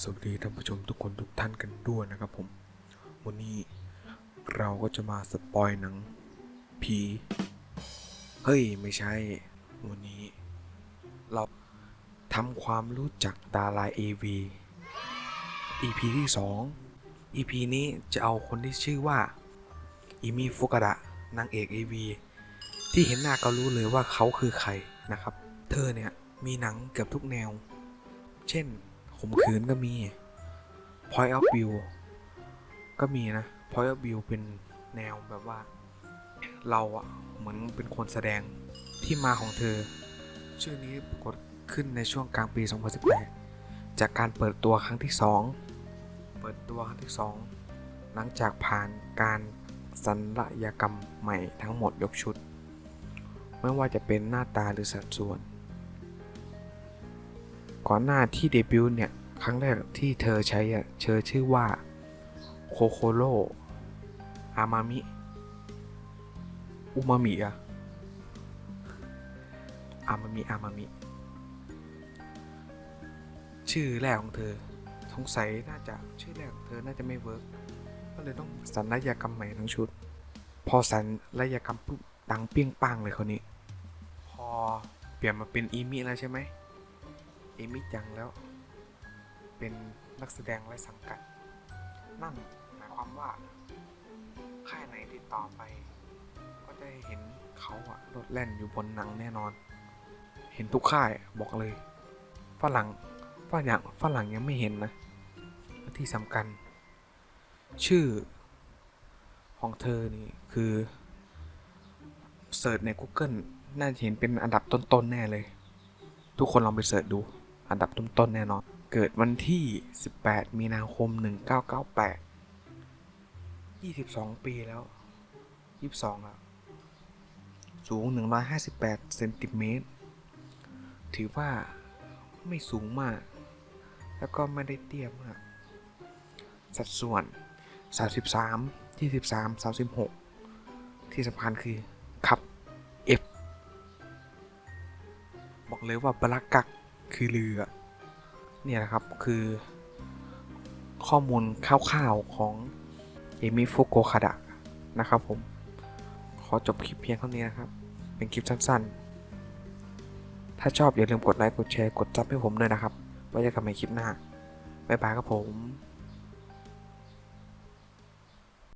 สวัสดีท่านผู้ชมทุกคนทุกท่านกันด้วยนะครับผม วันนี้เราก็จะมาสปอยหนังผีเฮ้ย ไม่ใช่ วันนี้ เราทำความรู้จักดารา AV EP ที่ 2 EP นี้จะเอาคนที่ชื่อว่าอิมิฟุกะดะนางเอก AV ที่เห็นหน้าก็รู้เลยว่าเขาคือใครนะครับ เธอเนี่ย มีหนังเกือบทุกแนว เช่น ข่มขืนก็มี Point of View ก็มีนะ Point of View เป็นแนวแบบว่า เราอะเหมือนเป็นคนแสดงที่มาของเธอ ชื่อนี้ปรากฏขึ้นในช่วงกลางปี 2018 จากการเปิดตัวครั้งที่ 2 เปิดตัวครั้งที่ 2 หลังจากผ่านการสัญญกรรมใหม่ทั้งหมดยกชุด ไม่ว่าจะเป็นหน้าตาหรือสัดส่วน ก่อนหน้าที่เดบิวต์เนี่ย ครั้งแรกที่เธอใช้อะเธอชื่อว่าโคโคโรอามามิ อุมามิอะอามามิ อามามิ ชื่อแรกของเธอ สงสัยน่าจะชื่อแรกของเธอน่าจะไม่เวิร์กก็เลยต้องสัญญกรรมใหม่ทั้งชุด พอสัญญกรรมปุ๊บดังเปี้ยงปังเลยคนนี้ พอเปลี่ยนมาเป็นอีมิแล้วใช่ไหม เอมิจังแล้ว เป็นนักแสดงไร้สังกัด นั่นหมายความว่า ค่ายไหนติดต่อไป ก็จะเห็นเขาอะรถแล่นอยู่บนหนังแน่นอน เห็นทุกค่ายบอกเลยฝรั่งฝรั่งฝรั่งยังไม่เห็นนะและที่สำคัญ ชื่อของเธอนี่คือเสิร์ชใน Google น่าจะเห็นเป็นอันดับต้นๆแน่เลย ทุกคนลองไปเสิร์ชดู อันดับต้นๆแน่นอน เกิดวันที่ 18 มีนาคม 1998 22 ปีแล้ว 22 แล้ว สูง 158 เซนติเมตร ถือว่าไม่สูงมาก แล้วก็ไม่ได้เตี้ยมาก สัดส่วน 33 23 36 ที่สำคัญคือขับ F บอกเลยว่าบลักกัก คือเรือเนี่ยนะครับคือข้อมูลคร่าวๆของเอมิฟุโกคาดะนะครับผม ขอจบคลิปเพียงเท่านี้นะครับ เป็นคลิปสั้นๆ ถ้าชอบอย่าลืมกดไลค์ กดแชร์ กดซับให้ผมด้วยนะครับ ไว้เจอกันใหม่คลิปหน้า บ๊ายบายครับผม